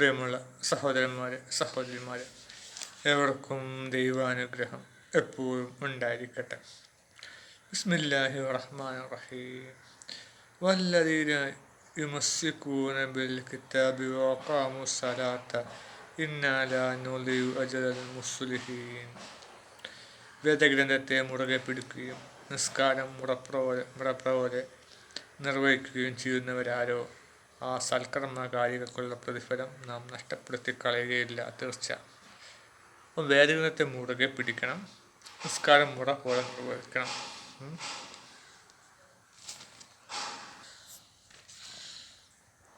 പ്രിയമുള്ള സഹോദരന്മാരെ സഹോദരിമാരെ എവർക്കും ദൈവാനുഗ്രഹം എപ്പോഴും ഉണ്ടായിരിക്കട്ടെ. ബിസ്മില്ലാഹി റഹ്മാൻ റഹീം. വല്ലദീന യുമസ്സിക്കൂന ബിൽ കിതാബി സലാത്ത ഇന്നാ ലാ നുളിയു അജ്റൽ മുസ്ലിഹീൻ. വേദഗ്രന്ഥത്തെ മുറുകെ പിടിക്കുകയും നിസ്കാരം മുറപ്രോലെ മുറപ്രോലെ നിർവഹിക്കുകയും ചെയ്യുന്നവരാരോ ആ സൽക്കർമ്മകാരികൾക്കുള്ള പ്രതിഫലം നാം നഷ്ടപ്പെടുത്തി കളയുകയില്ല തീർച്ച അപ്പം വേദഗ്രന്ഥത്തെ മുറുകെ പിടിക്കണം. നിസ്കാരം മുറ പോലെ നിർവഹിക്കണം.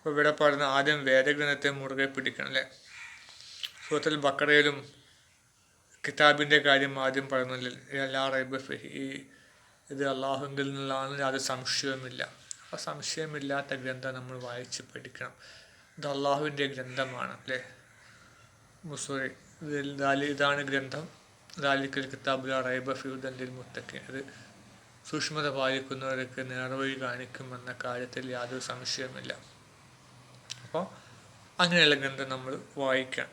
ഇവിടെ പറയുന്ന ആദ്യം വേദഗ്രന്ഥത്തെ മുറുകെ പിടിക്കണം അല്ലേ? സുഹൃത്തിൽ ബക്കറയിലും കിതാബിന്റെ കാര്യം ആദ്യം പറയുന്നില്ല എല്ലാ റൈബ ഈ ഇത് അള്ളാഹുങ്കിൽ നിന്നുള്ളതാണ് അത് സംശയവുമില്ല. അപ്പോൾ സംശയമില്ലാത്ത ഗ്രന്ഥം നമ്മൾ വായിച്ച് പഠിക്കണം. ഇത് അള്ളാഹുവിന്റെ ഗ്രന്ഥമാണ് അല്ലേ? മുസോറി ഇതിൽ ഇതാണ് ഗ്രന്ഥം. ദാലിക്കൽ കിതാബുല റൈബ ഫിഹുദന്റെ മുത്തക്കി അത് സൂക്ഷ്മത പാലിക്കുന്നവർക്ക് നേർവഴി കാണിക്കുമെന്ന കാര്യത്തിൽ യാതൊരു സംശയമില്ല അപ്പോൾ അങ്ങനെയുള്ള ഗ്രന്ഥം നമ്മൾ വായിക്കാം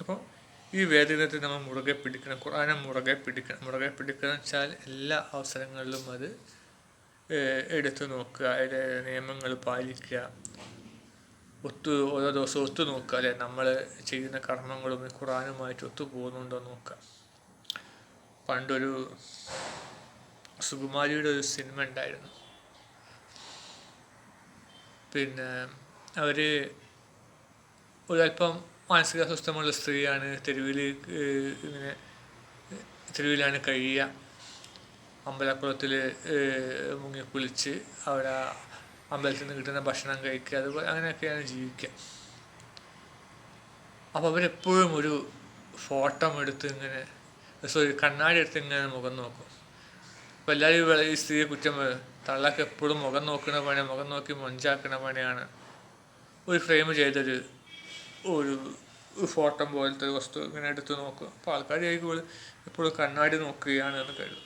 അപ്പോൾ ഈ വേദഗ്രന്ഥത്തെ നമ്മൾ മുറുകെ പിടിക്കണം ഖുറാനെ മുറുകെ പിടിക്കണം. മുറുകെ പിടിക്കണം വെച്ചാൽ എല്ലാ അവസരങ്ങളിലും അത് എടുത്തു നോക്കുക അതിലെ നിയമങ്ങൾ പാലിക്കുക. ഒത്തു ഓരോ ദിവസവും ഒത്തു നോക്കുക അല്ലെ? നമ്മൾ ചെയ്യുന്ന കർമ്മങ്ങളും ഈ ഖുറാനുമായിട്ട് ഒത്തു പോകുന്നുണ്ടോ നോക്കുക. പണ്ടൊരു സുകുമാരിയുടെ ഒരു സിനിമ ഉണ്ടായിരുന്നു. പിന്നെ അവർ ഒരല്പം മാനസികാസ്വസ്ഥമുള്ള സ്ത്രീയാണ് തെരുവിൽ ഇങ്ങനെ തെരുവിലാണ് കഴിയുക. അമ്പലക്കുളത്തിൽ മുങ്ങി കുളിച്ച് അവിടെ അമ്പലത്തിൽ നിന്ന് കിട്ടുന്ന ഭക്ഷണം കഴിക്കുക അതുപോലെ അങ്ങനെയൊക്കെയാണ് ജീവിക്കുക. അപ്പോൾ അവരെപ്പോഴും ഒരു ഫോട്ടോ എടുത്ത് ഇങ്ങനെ സോറി കണ്ണാടി എടുത്ത് ഇങ്ങനെ മുഖം നോക്കും. അപ്പോൾ എല്ലാവരും ഈ സ്ത്രീയെ കുറ്റം തള്ളക്ക് എപ്പോഴും മുഖം നോക്കുന്ന പണി മുഖം നോക്കി മൊഞ്ചാക്കുന്ന പണിയാണ്. ഒരു ഫ്രെയിം ചെയ്തൊരു ഒരു ഫോട്ടോ പോലത്തെ വസ്തു ഇങ്ങനെ എടുത്ത് നോക്കും. അപ്പോൾ ആൾക്കാർ ചോദിക്കുമ്പോൾ എപ്പോഴും കണ്ണാടി നോക്കുകയാണ് എന്ന് കരുതും.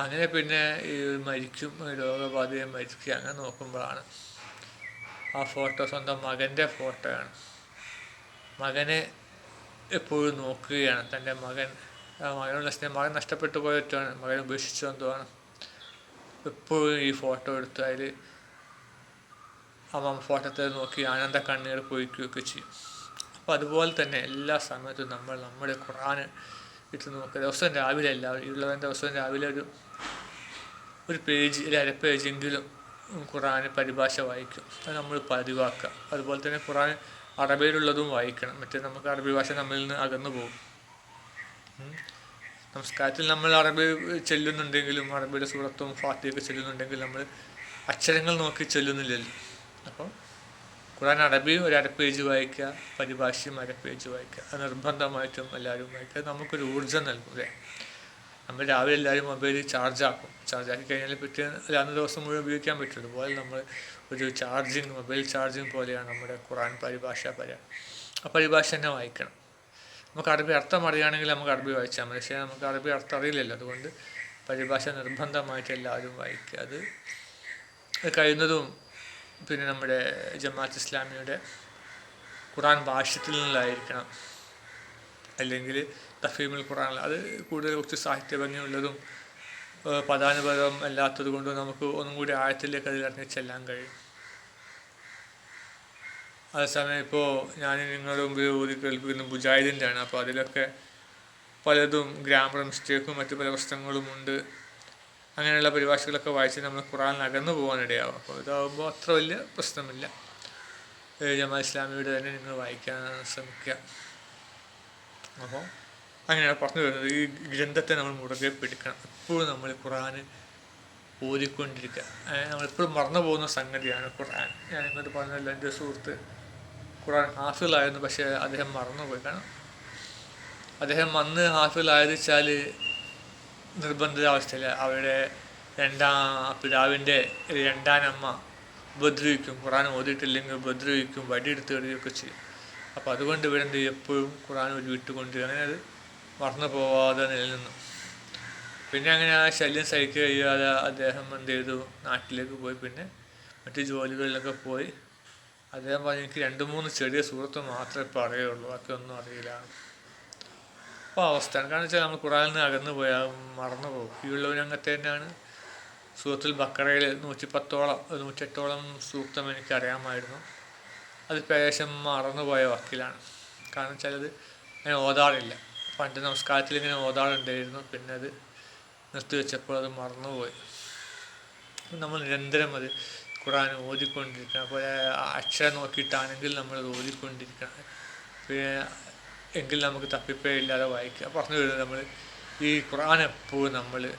അങ്ങനെ പിന്നെ ഈ മരിക്കും രോഗബാധയെ മരിക്കുക അങ്ങനെ നോക്കുമ്പോഴാണ് ആ ഫോട്ടോ സ്വന്തം മകന്റെ ഫോട്ടോയാണ്. മകനെ എപ്പോഴും നോക്കുകയാണ്. തന്റെ മകൻ മകനോട് സ്നേഹം മകൻ നഷ്ടപ്പെട്ടു പോയിട്ടാണ് മകൻ ഉപേക്ഷിച്ചു എന്തുവാണ് എപ്പോഴും ഈ ഫോട്ടോ എടുത്ത് അതിൽ അമ്മ ഫോട്ടോത്തിൽ നോക്കി ആനന്ദ കണ്ണീർ പൊയ്ക്കുകയൊക്കെ ചെയ്യും. അപ്പോൾ അതുപോലെ തന്നെ എല്ലാ സമയത്തും നമ്മൾ നമ്മുടെ ഖുറാൻ ഇട്ട് നോക്കുക. ദിവസം രാവിലെ എല്ലാവരും ഉള്ളവൻ ദിവസം രാവിലെ ഒരു ഒരു പേജ് ഒരു അര പേജെങ്കിലും ഖുറാൻ പരിഭാഷ വായിക്കും. അത് നമ്മൾ പതിവാക്കുക. അതുപോലെ തന്നെ ഖുറാൻ അറബിയിലുള്ളതും വായിക്കണം. മറ്റേ നമുക്ക് അറബി ഭാഷ നമ്മളിൽ നിന്ന് അകന്നു പോകും. നമസ്കാരത്തിൽ നമ്മൾ അറബി ചെല്ലുന്നുണ്ടെങ്കിലും അറബിയുടെ സൂറത്തും ഫാത്തിയൊക്കെ ചെല്ലുന്നുണ്ടെങ്കിലും നമ്മൾ അക്ഷരങ്ങൾ നോക്കി ചെല്ലുന്നില്ലല്ലോ. അപ്പോൾ ഖുറാൻ അറബി ഒരു അര പേജ് വായിക്കുക പരിഭാഷയും അര പേജ് വായിക്കുക അത് നിർബന്ധമായിട്ടും എല്ലാവരും വായിക്കുക. നമുക്കൊരു ഊർജം നൽകും അല്ലേ? നമ്മൾ രാവിലെ എല്ലാവരും മൊബൈൽ ചാർജ് ആക്കും. ചാർജ് ആക്കി കഴിഞ്ഞാൽ പിറ്റേന്ന് അല്ല ദിവസം മുഴുവൻ ഉപയോഗിക്കാൻ പറ്റും അതുപോലെ നമ്മൾ ഒരു ചാർജിങ് മൊബൈൽ ചാർജിങ് പോലെയാണ് നമ്മുടെ ഖുറാൻ പരിഭാഷ പര. ആ പരിഭാഷ തന്നെ വായിക്കണം. നമുക്ക് അറബി അർത്ഥം അറിയുകയാണെങ്കിൽ നമുക്ക് അറബി വായിച്ചാൽ മതി. പക്ഷേ നമുക്ക് അറബി അർത്ഥം അറിയില്ലല്ലോ. അതുകൊണ്ട് പരിഭാഷ നിർബന്ധമായിട്ട് എല്ലാവരും വായിക്കുക. അത് കഴിയുന്നതും പിന്നെ നമ്മുടെ ജമാഅത്ത് ഇസ്ലാമിയുടെ ഖുറാൻ ഭാഷ്യത്തിൽ നിന്നായിരിക്കണം. അല്ലെങ്കിൽ തഫീമുൽ ഖുറാൻ അത് കൂടുതൽ കുറച്ച് സാഹിത്യ ഭംഗിയുള്ളതും പദാനുപദം അല്ലാത്തത് കൊണ്ട് നമുക്ക് ഒന്നും കൂടി ആഴത്തിലേക്ക് അതിൽ ഇറങ്ങി ചെല്ലാൻ കഴിയും. അതേസമയം ഇപ്പോൾ ഞാൻ നിങ്ങളുടെ മുമ്പിൽ ഊതി കേൾപ്പിക്കുന്ന മുജാഹിദിന്റെ ആണ് അപ്പോൾ അതിലൊക്കെ പലതും ഗ്രാമർ മിസ്റ്റേക്കും മറ്റു പല പ്രശ്നങ്ങളും ഉണ്ട്. അങ്ങനെയുള്ള പരിഭാഷകളൊക്കെ വായിച്ച് നമ്മൾ ഖുറാൻ അകന്നു പോകാനിടയാവും അപ്പോൾ ഇതാകുമ്പോൾ അത്ര വലിയ പ്രശ്നമില്ല. ജമാ ഇസ്ലാമിയുടെ തന്നെ നിങ്ങൾ വായിക്കാൻ ശ്രമിക്കുക. അപ്പോൾ അങ്ങനെയാണ് പറഞ്ഞു വരുന്നത്. ഈ ഗ്രന്ഥത്തെ നമ്മൾ മുറുകെ പിടിക്കണം. എപ്പോഴും നമ്മൾ ഖുറാൻ ഓതിക്കൊണ്ടിരിക്കുക. നമ്മളെപ്പോഴും മറന്നു പോകുന്ന സംഗതിയാണ് ഖുറാൻ. ഞാൻ ഇങ്ങോട്ട് പറഞ്ഞല്ലോ എന്റെ സുഹൃത്ത് ഖുറാൻ ഹാഫിളായിരുന്നു പക്ഷേ അദ്ദേഹം മറന്നുപോയി. കാരണം അദ്ദേഹം അന്ന് ഹാഫിളായത് വെച്ചാൽ നിർബന്ധിത അവസ്ഥയില്ല അവരുടെ രണ്ടാം പിതാവിന്റെ രണ്ടാനമ്മ ഉപദ്രവിക്കും ഖുറാൻ ഓതിയിട്ടില്ലെങ്കിൽ ഉപദ്രവിക്കും വടിയെടുത്ത് എറിയുകയൊക്കെ ചെയ്യും. അപ്പോൾ അതുകൊണ്ട് ഇവരെന്ത് എപ്പോഴും ഖുറാൻ ഒരു വിട്ടുകൊണ്ട് അങ്ങനെ അത് മറന്നു പോവാതെ നിലനിന്നു. പിന്നെ അങ്ങനെ ആ ശല്യം സഹിക്കുക കഴിയാതെ അദ്ദേഹം എന്ത് ചെയ്തു? നാട്ടിലേക്ക് പോയി. പിന്നെ മറ്റ് ജോലികളിലൊക്കെ പോയി. അദ്ദേഹം പറഞ്ഞു എനിക്ക് രണ്ട് മൂന്ന് ചെറിയ സുഹൃത്ത് മാത്രമേ ഇപ്പോൾ അറിയുള്ളൂ ബാക്കിയൊന്നും അറിയില്ല. അപ്പോൾ അവസ്ഥയാണ് കാരണം വെച്ചാൽ നമ്മൾ ഖുറാനിൽ നിന്ന് അകന്നു പോയാൽ മറന്നു പോകും. ഈ ഉള്ളവരംഗത്തെ തന്നെയാണ്. സുഹൃത്തിൽ ബക്കറയിൽ നൂറ്റിപ്പത്തോളം നൂറ്റെട്ടോളം സൂക്തം എനിക്കറിയാമായിരുന്നു. അത് മറന്നു പോയ വക്കിലാണ്. കാരണം വെച്ചാൽ അത് ഞാൻ ഓതാറില്ല. പണ്ട് നമസ്കാരത്തിൽ ഇങ്ങനെ ഓതാറുണ്ടായിരുന്നു. പിന്നെ അത് നിർത്തിവെച്ചപ്പോൾ അത് മറന്നുപോയി നമ്മൾ നിരന്തരം അത് ഖുറാൻ ഓതിക്കൊണ്ടിരിക്കണം. അപ്പോൾ അക്ഷരം നോക്കിയിട്ടാണെങ്കിൽ നമ്മൾ ഓതിക്കൊണ്ടിരിക്കണം. പിന്നെ എങ്കിൽ നമുക്ക് തപ്പിപ്പയില്ലാതെ വായിക്കാം പറഞ്ഞു വരുന്നത് നമ്മൾ ഈ ഖുറാൻ എപ്പോഴും നമ്മൾ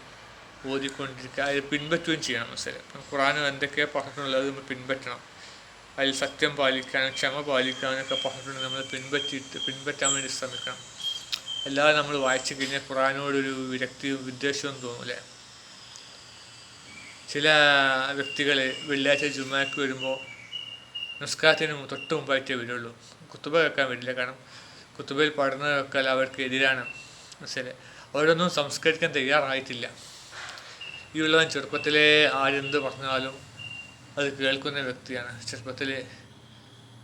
ഓതിക്കൊണ്ടിരിക്കുക. അതിൽ പിൻപറ്റുകയും ചെയ്യണം മനസ്സിലായി? ഖുറാൻ എന്തൊക്കെയാണ് പറഞ്ഞിട്ടുള്ളത് നമ്മൾ പിൻപറ്റണം. അതിൽ സത്യം പാലിക്കാനും ക്ഷമ പാലിക്കാനൊക്കെ പറഞ്ഞിട്ടുണ്ട്. നമ്മൾ പിൻപറ്റിയിട്ട് പിൻപറ്റാൻ വേണ്ടി ശ്രമിക്കണം. അല്ലാതെ നമ്മൾ വായിച്ചു കഴിഞ്ഞാൽ ഖുറാനോടൊരു വിരക്തിയും വിദ്വേഷവും തോന്നൂലേ. ചില വ്യക്തികൾ വെള്ളിയാഴ്ച ജുമാക്ക് വരുമ്പോൾ നിസ്കാരത്തിന് തൊട്ട് മുമ്പായിട്ടേ വരുള്ളൂ. കുത്തുബ കേൾക്കാൻ വരില്ല. കാരണം കുത്തുബയിൽ പഠനമൊക്കെ അവർക്ക് എതിരാണ് മനസ്സിലെ അവരൊന്നും സംസ്കരിക്കാൻ തയ്യാറായിട്ടില്ല. ഈ ഉള്ളവൻ ചെറുപ്പത്തിലെ ആരെന്ത് പറഞ്ഞാലും അത് കേൾക്കുന്ന വ്യക്തിയാണ്. ചെറുപ്പത്തിൽ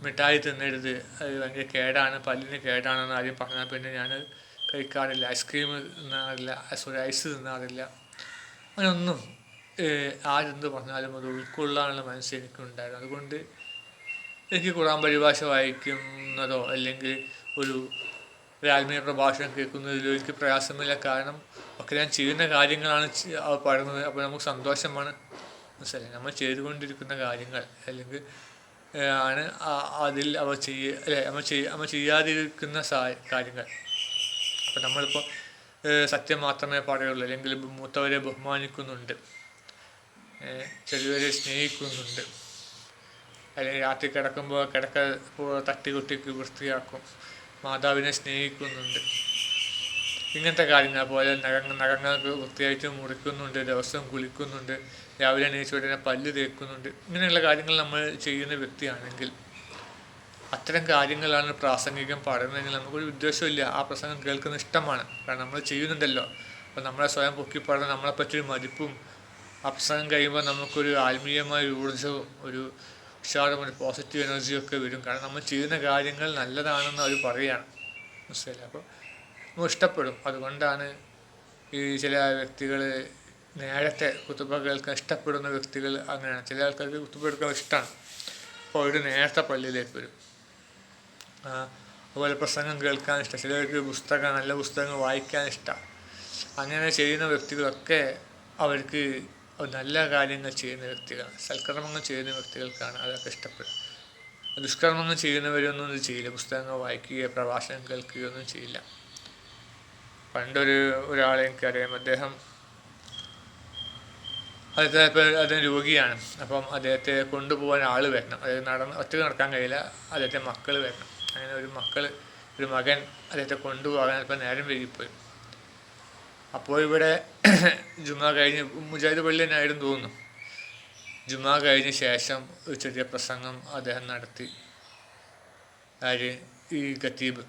മിഠായി തിന്നരുത്. അത് ഭയങ്കര കേടാണ്. പല്ലിന് കേടാണെന്ന് ആദ്യം പറഞ്ഞാൽ പിന്നെ ഞാൻ കഴിക്കാറില്ല. ഐസ്ക്രീം തിന്നാറില്ല. സോറി ഐസ് തിന്നാറില്ല. അങ്ങനൊന്നും ആരെന്ത് പറഞ്ഞാലും അത് ഉൾക്കൊള്ളാനുള്ള മനസ്സ് എനിക്കുണ്ടായിരുന്നു. അതുകൊണ്ട് എനിക്ക് ഖുറാൻ പരിഭാഷ വായിക്കുന്നതോ അല്ലെങ്കിൽ ഒരു രാജ്മീയ പ്രഭാഷണം കേൾക്കുന്നതിൽ എനിക്ക് പ്രയാസമില്ല. കാരണം ഒക്കെ ഞാൻ ചെയ്യുന്ന കാര്യങ്ങളാണ് പറയുന്നത്. അപ്പോൾ നമുക്ക് സന്തോഷമാണ്. മനസ്സിലായി? നമ്മൾ ചെയ്തുകൊണ്ടിരിക്കുന്ന കാര്യങ്ങൾ. അല്ലെങ്കിൽ ആണ് അതിൽ അവ ചെയ്യ അല്ലെ നമ്മൾ ചെയ്യ നമ്മൾ ചെയ്യാതിരിക്കുന്ന കാര്യങ്ങൾ. അപ്പം നമ്മളിപ്പോൾ സത്യം മാത്രമേ പറയുള്ളൂ. അല്ലെങ്കിൽ മൂത്തവരെ ബഹുമാനിക്കുന്നുണ്ട്. ചെറിയവരെ സ്നേഹിക്കുന്നുണ്ട്. അല്ലെങ്കിൽ രാത്രി കിടക്കുമ്പോൾ കിടക്ക തട്ടി കൊട്ടിക്ക് വൃത്തിയാക്കും. മാതാവിനെ സ്നേഹിക്കുന്നുണ്ട്. ഇങ്ങനത്തെ കാര്യങ്ങൾ പോലെ നഖങ്ങൾ നഖങ്ങൾക്ക് വൃത്തിയായിട്ട് മുറിക്കുന്നുണ്ട് ദിവസം കുളിക്കുന്നുണ്ട് രാവിലെ എണീച്ച് പല്ല് തേക്കുന്നുണ്ട്. ഇങ്ങനെയുള്ള കാര്യങ്ങൾ നമ്മൾ ചെയ്യുന്ന വ്യക്തിയാണെങ്കിൽ അത്തരം കാര്യങ്ങളാണ് പ്രാസംഗികം പറയുന്നതെങ്കിൽ നമുക്കൊരു ഉദ്ദേശമില്ല ആ പ്രസംഗം കേൾക്കുന്ന ഇഷ്ടമാണ്. കാരണം നമ്മൾ ചെയ്യുന്നുണ്ടല്ലോ. അപ്പോൾ നമ്മളെ സ്വയം പൊക്കി പാടുന്ന നമ്മളെ പറ്റിയൊരു മതിപ്പും ആ പ്രസംഗം കഴിയുമ്പോൾ നമുക്കൊരു ആത്മീയമായ ഊർജവും ഒരു ഉഷാറും ഒരു പോസിറ്റീവ് എനർജിയും ഒക്കെ വരും. കാരണം നമ്മൾ ചെയ്യുന്ന കാര്യങ്ങൾ നല്ലതാണെന്ന് അവർ പറയുകയാണ് മനസ്സിലായില്ല? അപ്പോൾ നമ്മൾ ഇഷ്ടപ്പെടും. അതുകൊണ്ടാണ് ഈ ചില വ്യക്തികൾ നേരത്തെ കുത്തുബ കേൾക്കാൻ ഇഷ്ടപ്പെടുന്ന വ്യക്തികൾ അങ്ങനെയാണ്. ചില ആൾക്കാർക്ക് കുത്തുബ എടുക്കാൻ ഇഷ്ടമാണ്. അപ്പോൾ അവർ നേരത്തെ പള്ളിയിലേക്ക് വരും. അതുപോലെ പ്രസംഗം കേൾക്കാൻ ഇഷ്ടം. ചിലർക്ക് പുസ്തകം നല്ല പുസ്തകങ്ങൾ വായിക്കാൻ ഇഷ്ടമാണ് അങ്ങനെ ചെയ്യുന്ന വ്യക്തികളൊക്കെ അവർക്ക് നല്ല കാര്യങ്ങൾ ചെയ്യുന്ന വ്യക്തികളാണ്. സൽക്കർമ്മങ്ങൾ ചെയ്യുന്ന വ്യക്തികൾക്കാണ് അതൊക്കെ ഇഷ്ടപ്പെടുക. ദുഷ്കർമ്മങ്ങൾ ചെയ്യുന്നവരൊന്നും ഇത് ചെയ്യില്ല. പുസ്തകങ്ങൾ വായിക്കുകയോ പ്രഭാഷണം കേൾക്കുകയോ ഒന്നും ചെയ്യില്ല. പണ്ടൊരു ഒരാളെ എനിക്കറിയാം. അദ്ദേഹം അദ്ദേഹത്തെ അദ്ദേഹം രോഗിയാണ്. അപ്പം അദ്ദേഹത്തെ കൊണ്ടുപോകാൻ ആൾ വരണം. അതായത് നടന്ന് ഒറ്റ നടക്കാൻ കഴിയില്ല. അദ്ദേഹത്തെ മക്കൾ വരണം. അങ്ങനെ ഒരു മക്കൾ ഒരു മകൻ അദ്ദേഹത്തെ കൊണ്ടുപോകാൻ അല്പം നേരം വൈകിപ്പോയി. അപ്പോൾ ഇവിടെ ജുമാ കഴിഞ്ഞ് മുജാഹിദ് പള്ളി തന്നെ ആയിരുന്നു തോന്നുന്നു. ജുമാ കഴിഞ്ഞ ശേഷം ഒരു ചെറിയ പ്രസംഗം അദ്ദേഹം നടത്തി. ആര്? ഈ ഖത്തീബ്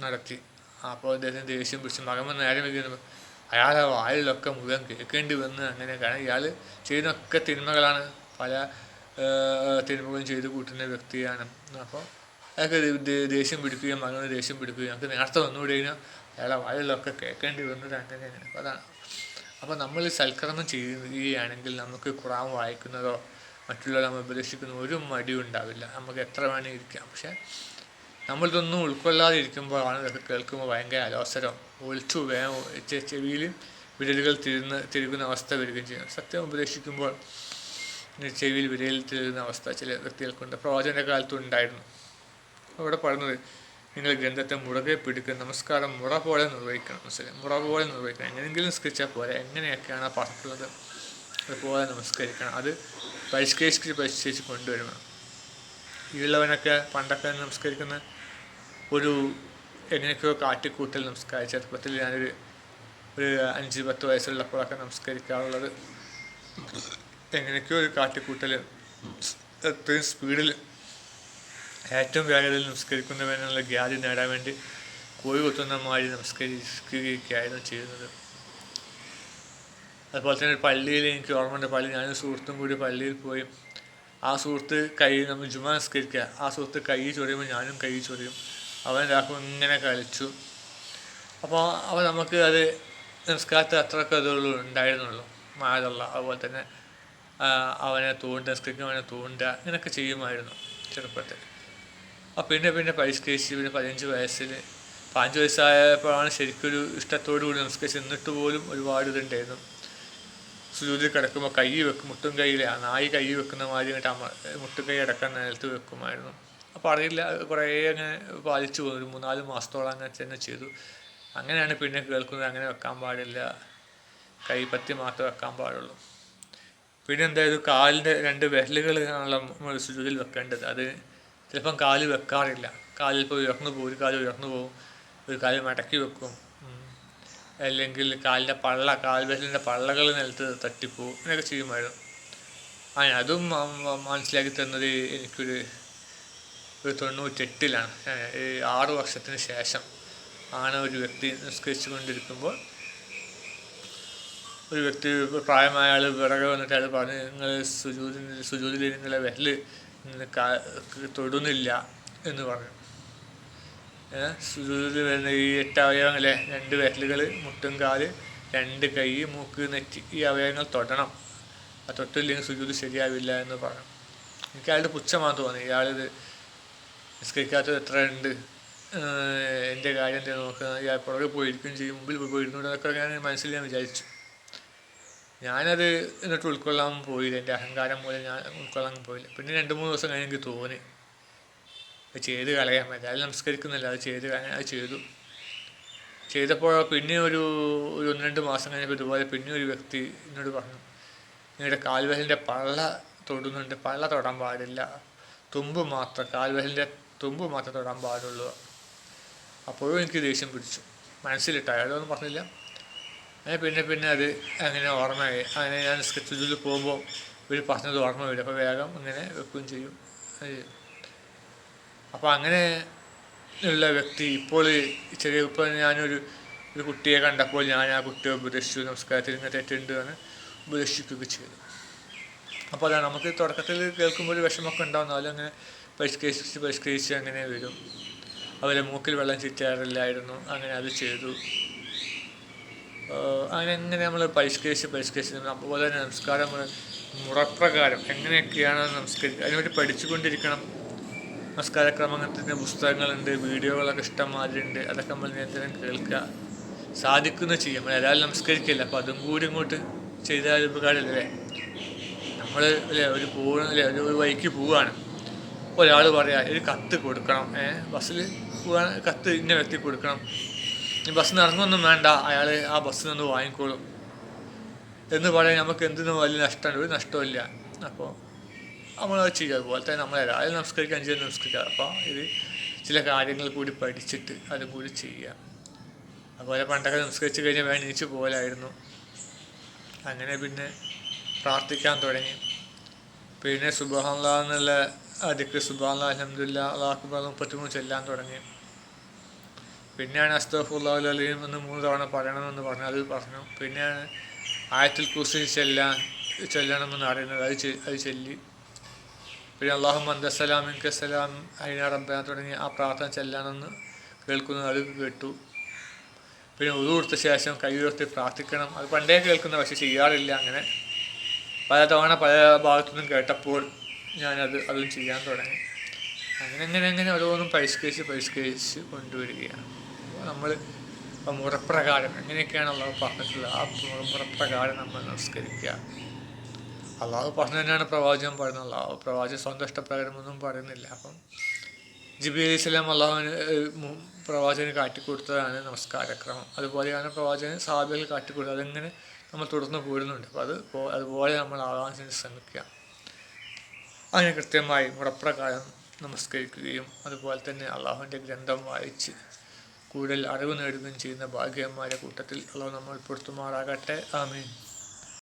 നടത്തി. അപ്പോൾ അദ്ദേഹത്തിന് ദേഷ്യം പിടിച്ച് മകൻ നേരം വെക്കുന്നു അയാളെ വായിലൊക്കെ മുഴുവൻ കേൾക്കേണ്ടി വന്ന് അങ്ങനെ കാരണം ഇയാൾ ചെയ്യുന്നൊക്കെ തിന്മകളാണ്. പല തിന്മകളും ചെയ്ത് കൂട്ടുന്ന വ്യക്തിയാണ്. അപ്പോൾ അയാൾക്ക് ദേഷ്യം പിടിക്കുകയും മകന് ദേഷ്യം പിടിക്കുകയും നമുക്ക് നേരത്തെ വന്നുകൂടി കഴിഞ്ഞാൽ അയാളെ വായിലൊക്കെ കേൾക്കേണ്ടി വന്നത് അങ്ങനെയാണ് അപ്പോൾ അതാണ്. അപ്പോൾ നമ്മൾ സൽക്കർമ്മം ചെയ്യുകയാണെങ്കിൽ നമുക്ക് ഖുറാൻ വായിക്കുന്നതോ മറ്റുള്ളവരെ നമ്മൾ ഉപദേശിക്കുന്ന ഒരു മടിയും ഉണ്ടാവില്ല. നമുക്ക് എത്ര വേണമെങ്കിൽ ഇരിക്കാം. പക്ഷേ നമ്മളിതൊന്നും ഉൾക്കൊള്ളാതെ ഇരിക്കുമ്പോഴാണ് ഇതൊക്കെ കേൾക്കുമ്പോൾ ഭയങ്കര അലോസരം. ഒളിച്ചു വേഗം ചെവിയിൽ വിരലുകൾ തിരുന്ന് തിരുകുന്ന അവസ്ഥ വരികയും ചെയ്യും. സത്യം ഉപദേശിക്കുമ്പോൾ ചെവിയിൽ വിരലിൽ തിരുകുന്ന അവസ്ഥ ചില വ്യക്തികൾക്കുണ്ട്. പ്രവചന കാലത്തും ഉണ്ടായിരുന്നു. അവിടെ പറയുന്നത് നിങ്ങൾ ഗ്രന്ഥത്തെ മുറകെ പിടിക്കുക നമസ്കാരം മുറ പോലെ നിർവഹിക്കണം മനസ്സിലായി? മുറ പോലെ നിർവഹിക്കണം. എങ്ങനെയെങ്കിലും നിസ്കരിച്ചാൽ പോലെ എങ്ങനെയൊക്കെയാണ് പറഞ്ഞിട്ടുള്ളത് അതുപോലെ നമസ്കരിക്കണം. അത് പരിഷ്കരിച്ച് പരിഷ്കരിച്ച് കൊണ്ടുവരണം ഉള്ളവനൊക്കെ പണ്ടൊക്കെ നമസ്കരിക്കുന്ന ഒരു എങ്ങനെയൊക്കെയോ കാട്ടിക്കൂട്ടൽ നമസ്കാരം ചെറുപ്പത്തിൽ ഞാനൊരു ഒരു അഞ്ച് പത്ത് വയസ്സുള്ളപ്പോഴൊക്കെ നമസ്കരിക്കാറുള്ളത്. എങ്ങനെയൊക്കെയോ ഒരു കാട്ടിക്കൂട്ടൽ എത്രയും സ്പീഡിൽ ഏറ്റവും വേഗതയിൽ നമസ്കരിക്കുന്നവനുള്ള ഗ്യാതി നേടാൻ വേണ്ടി കോഴി കുത്തുന്ന മാതിരി നമസ്കരിക്കുകയൊക്കെയായിരുന്നു ചെയ്യുന്നത്. അതുപോലെ തന്നെ പള്ളിയിൽ എനിക്ക് ഓർമ്മയുണ്ട് പള്ളി ഞാനും സുഹൃത്തും കൂടി പള്ളിയിൽ പോയി. ആ സുഹൃത്ത് കൈ നമ്മൾ ജുമ നിസ്കരിക്കുക ആ സുഹൃത്ത് കൈ ചൊറിയുമ്പോൾ ഞാനും കൈ ചൊറിയും. അവൻ രാഹു ഇങ്ങനെ കളിച്ചു. അപ്പോൾ അവൻ നമുക്ക് അത് നിസ്കാരത്തിൽ അത്രയൊക്കെ ഇതുള്ളൂ ഉണ്ടായിരുന്നുള്ളൂ. മാതള്ള അതുപോലെ തന്നെ അവനെ തൂണ്ട നിസ്കരിക്കും അവനെ തൂണ്ട ഇങ്ങനെയൊക്കെ ചെയ്യുമായിരുന്നു ചെറുപ്പത്തിൽ. അപ്പോൾ പിന്നെ പിന്നെ പരിഷ്കരിച്ച് പിന്നെ പതിനഞ്ച് വയസ്സിൽ പതിനഞ്ച് വയസ്സായപ്പോഴാണ് ശരിക്കൊരു ഇഷ്ടത്തോടു കൂടി നമസ്കരിച്ച് എന്നിട്ട് പോലും ഒരുപാട് ഇതുണ്ടായിരുന്നു. സുജൂതിൽ കിടക്കുമ്പോൾ കൈ വെക്കും മുട്ടും കൈയിലെ. ആ നായി കൈ വെക്കുന്ന മാതിരി എന്നിട്ട് അമ്മ മുട്ടും കൈ അടക്കാൻ നിലത്ത് വെക്കുമായിരുന്നു. അപ്പോൾ അറിയില്ല കുറേ അങ്ങനെ പാലിച്ചു പോകുന്നു ഒരു മൂന്നാൽ മാസത്തോളം അങ്ങനെ തന്നെ ചെയ്തു. അങ്ങനെയാണ് പിന്നെ കേൾക്കുന്നത് അങ്ങനെ വെക്കാൻ പാടില്ല. കൈപ്പത്തി മാത്രം വെക്കാൻ പാടുള്ളൂ. പിന്നെ എന്തായാലും കാലിന്റെ രണ്ട് വിരലുകൾ നമ്മൾ സുജൂതിൽ വെക്കേണ്ടത്. അത് ചിലപ്പം കാൽ വെക്കാറില്ല. കാലിൽ ഇപ്പോൾ ഉയർന്നു പോകും ഒരു കാൽ ഉയർന്നു പോകും ഒരു കാൽ മടക്കി വെക്കും. അല്ലെങ്കിൽ കാലിന്റെ പള്ള കാൽവേലിന്റെ പള്ളകൾ നിലത്ത് തട്ടിപ്പോവും എന്നൊക്കെ ചെയ്യുമായിരുന്നു. ആ അതും മനസ്സിലാക്കി തന്നത് എനിക്കൊരു ഒരു തൊണ്ണൂറ്റെട്ടിലാണ്. ആറ് വർഷത്തിന് ശേഷം ആണ് ഒരു വ്യക്തി നിസ്കരിച്ചു കൊണ്ടിരിക്കുമ്പോൾ ഒരു വ്യക്തി പ്രായമായ ആൾ വിറക് വന്നിട്ട് അയാൾ പറഞ്ഞ് നിങ്ങൾ സുജൂതിൽ സുജൂതിൽ നിങ്ങളെ വിരൽ തൊടുന്നില്ല എന്ന് പറഞ്ഞു. സുജൂതിൽ വരുന്ന ഈ എട്ട് അവയവങ്ങളെ രണ്ട് വിരലുകൾ മുട്ടും കാൽ രണ്ട് കൈ മൂക്ക് നെറ്റി ഈ അവയവങ്ങൾ തൊടണം. ആ തൊട്ടില്ലെങ്കിൽ സുജൂത് ശരിയാവില്ല എന്ന് പറഞ്ഞു. എനിക്ക് അയാളുടെ പുച്ഛമാണ് തോന്നി. ഇയാളിത് നിസ്കരിക്കാത്തത് എത്ര ഉണ്ട്? എന്റെ കാര്യം എന്താ നോക്കുന്നത്? ഇയാൾ പുറകെ പോയിരിക്കുകയും ചെയ്യും മുമ്പിൽ പോയിരുന്നു എന്നൊക്കെ ഞാൻ മനസ്സിൽ ഞാൻ വിചാരിച്ചു. ഞാനത് എന്നിട്ട് ഉൾക്കൊള്ളാൻ പോയില്ല. എന്റെ അഹങ്കാരം പോലെ ഞാൻ ഉൾക്കൊള്ളാൻ പോയില്ല. പിന്നെ രണ്ട് മൂന്ന് ദിവസം കഴിഞ്ഞ് എനിക്ക് തോന്നി. അത് ചെയ്ത് കളയാൻ പറ്റില്ല. അത് നമസ്കരിക്കുന്നില്ല അത് ചെയ്ത് കളയാൻ അത് ചെയ്തു. ചെയ്തപ്പോൾ പിന്നെ ഒരു ഒരു ഒന്ന് രണ്ട് മാസം കഴിഞ്ഞപ്പോൾ ഇതുപോലെ പിന്നെ ഒരു വ്യക്തി എന്നോട് പറഞ്ഞു നിങ്ങളുടെ കാൽവഹലിന്റെ പള്ള തൊടുന്നുണ്ട്. പള്ള തൊടാൻ പാടില്ല. തുമ്പ് മാത്രം കാൽവഹലിന്റെ തുമ്പ് മാത്രം തൊടാൻ പാടുള്ളൂ. അപ്പോഴും എനിക്ക് ദേഷ്യം പിടിച്ചു. മനസ്സിലിട്ട് അയാളൊന്നും പറഞ്ഞില്ല. പിന്നെ പിന്നെ അത് അങ്ങനെ ഓർമ്മയായി. അങ്ങനെ ഞാൻ സ്കെച്ച് ഇതിൽ പോകുമ്പോൾ ഇവർ പറഞ്ഞത് ഓർമ്മ വരും. അപ്പോൾ വേഗം ഇങ്ങനെ വെക്കുകയും ചെയ്യും. അപ്പോൾ അങ്ങനെ ഉള്ള വ്യക്തി ഇപ്പോൾ ചെറിയ ഇപ്പോൾ ഞാനൊരു ഒരു കുട്ടിയെ കണ്ടപ്പോൾ ഞാൻ ആ കുട്ടിയെ ഉപദേശിച്ചു. നമസ്കാരത്തിൽ ഇങ്ങനെ തെറ്റുണ്ട് എന്ന് ഉപദേശിക്കുകയൊക്കെ ചെയ്തു. അപ്പോൾ അതാണ്. നമുക്ക് തുടക്കത്തിൽ കേൾക്കുമ്പോൾ ഒരു വിഷമമൊക്കെ ഉണ്ടാവുന്ന അങ്ങനെ പരിഷ്കരിച്ച് പരിഷ്കരിച്ച് അങ്ങനെ വരും. അവരെ മൂക്കിൽ വെള്ളം ചുറ്റാറില്ലായിരുന്നു. അങ്ങനെ അത് ചെയ്തു. അങ്ങനെ എങ്ങനെ നമ്മൾ പരിഷ്കരിച്ച് പരിഷ്കരിച്ച് അതുപോലെ തന്നെ നമസ്കാരം നമ്മൾ മുറപ്രകാരം എങ്ങനെയൊക്കെയാണ് നമസ്കരിക്കുക അതിനുവേണ്ടി പഠിച്ചുകൊണ്ടിരിക്കണം. നമസ്കാരക്രമത്തിന്റെ പുസ്തകങ്ങളുണ്ട് വീഡിയോകളൊക്കെ ഇഷ്ടംമാതിരി ഉണ്ട് അതൊക്കെ നമ്മൾ നിരന്തരം കേൾക്കുക. സാധിക്കുന്ന ചെയ്യും. എല്ലാവരും നമസ്കരിക്കില്ല അപ്പോൾ അതും കൂടി ഇങ്ങോട്ട് ചെയ്താൽ ഉപകാരമല്ലേ? നമ്മൾ അല്ലേ ഒരു പോകുന്ന അല്ലേ ഒരു വഴിക്ക് പോവുകയാണ് ഒരാൾ പറയാം ഒരു കത്ത് കൊടുക്കണം. ഏഹ് ബസ്സിൽ പോകാൻ കത്ത് ഇന്ന വ്യക്തി കൊടുക്കണം. ഈ നിന്ന് ഇറങ്ങുമൊന്നും വേണ്ട. അയാൾ ആ ബസ്സിൽ നിന്ന് വാങ്ങിക്കോളും. എന്ന് പറയാൻ നമുക്ക് എന്തിനും വലിയ നഷ്ടമുണ്ട് ഒരു നഷ്ടമില്ല അപ്പോൾ നമ്മൾ അത് ചെയ്യുക. അതുപോലെ തന്നെ നമ്മൾ രാവിലെ നമസ്കരിക്കുക അഞ്ചു നമസ്കരിക്കുക. അപ്പോൾ ഇത് ചില കാര്യങ്ങൾ കൂടി പഠിച്ചിട്ട് അതും കൂടി ചെയ്യുക. അതുപോലെ പണ്ടൊക്കെ നമസ്കരിച്ച് കഴിഞ്ഞാൽ വേണം എണീച്ച് പോലായിരുന്നു അങ്ങനെ പിന്നെ പ്രാർത്ഥിക്കാൻ തുടങ്ങി. പിന്നെ സുബഹല്ല എന്നുള്ള അതിക്ക് സുബാൻ അലഹമില്ല അള്ളാഹുബാൽ മുപ്പത്തിമൂന്ന് ചെല്ലാൻ തുടങ്ങി. പിന്നെയാണ് അസ്തഫുല്ലാഹുലീം എന്ന് മൂന്ന് തവണ പറയണമെന്ന് പറഞ്ഞു അത് പറഞ്ഞു. പിന്നെയാണ് ആയത്തിൽ കുസി ചെല്ലാൻ ചെല്ലണമെന്ന് അറിയുന്നത്. അത് അത് ചെല്ലി. പിന്നെ അള്ളാഹു മന്ദസലാം ഇൻകസലാം അയിന റബ്ബന തുടങ്ങി ആ പ്രാർത്ഥന ചെല്ലാനെന്ന് കേൾക്കുന്നത് അത് കേട്ടു. പിന്നെ ഉതു കൊടുത്ത ശേഷം കൈ ഉയർത്തി പ്രാർത്ഥിക്കണം. അത് പണ്ടേ കേൾക്കുന്ന പക്ഷെ ചെയ്യാറില്ല അങ്ങനെ. പല തവണ പല ഭാഗത്തുനിന്നും കേട്ടപ്പോൾ ഞാനത് അതും ചെയ്യാൻ തുടങ്ങി. അങ്ങനെ അങ്ങനെ അങ്ങനെ ഓരോന്നും പരിഷ്കരിച്ച് പരിഷ്കരിച്ച് കൊണ്ടുവരികയാണ്. നമ്മൾ മുറപ്രകാരം എങ്ങനെയൊക്കെയാണ് അള്ളാഹു പറഞ്ഞിട്ടുള്ളത് ആ മുറപ്രകാരം നമ്മൾ നമസ്കരിക്കുക അള്ളാഹു പറഞ്ഞു തന്നെയാണ് പ്രവാചകൻ പറയുന്നത്. അള്ളാഹു പ്രവാചകൻ സ്വന്തം പറയുന്നില്ല. അപ്പം ജിബി അലി സ്വലാം അള്ളാഹുവിന് പ്രവാചകന് കാട്ടിക്കൊടുത്തതാണ് നമസ്കാരക്രമം. അതുപോലെയാണ് പ്രവാചകൻ സാബികൾ കാട്ടിക്കൊടുത്തത്. അതെങ്ങനെ നമ്മൾ തുടർന്ന് പോരുന്നുണ്ട്. അപ്പോൾ അത് അതുപോലെ നമ്മൾ ആകാൻ ശ്രമിക്കുക. അങ്ങനെ കൃത്യമായി മുറപ്രകാരം നമസ്കരിക്കുകയും അതുപോലെ തന്നെ അള്ളാഹുവിന്റെ ഗ്രന്ഥം വായിച്ച് കൂടുതൽ അറിവ് നേടുകയും ചെയ്യുന്ന ഭാഗ്യന്മാരുടെ കൂട്ടത്തിൽ അള്ളാഹു നമ്മൾ പൊരുത്തുമാറാകട്ടെ. ആമീൻ.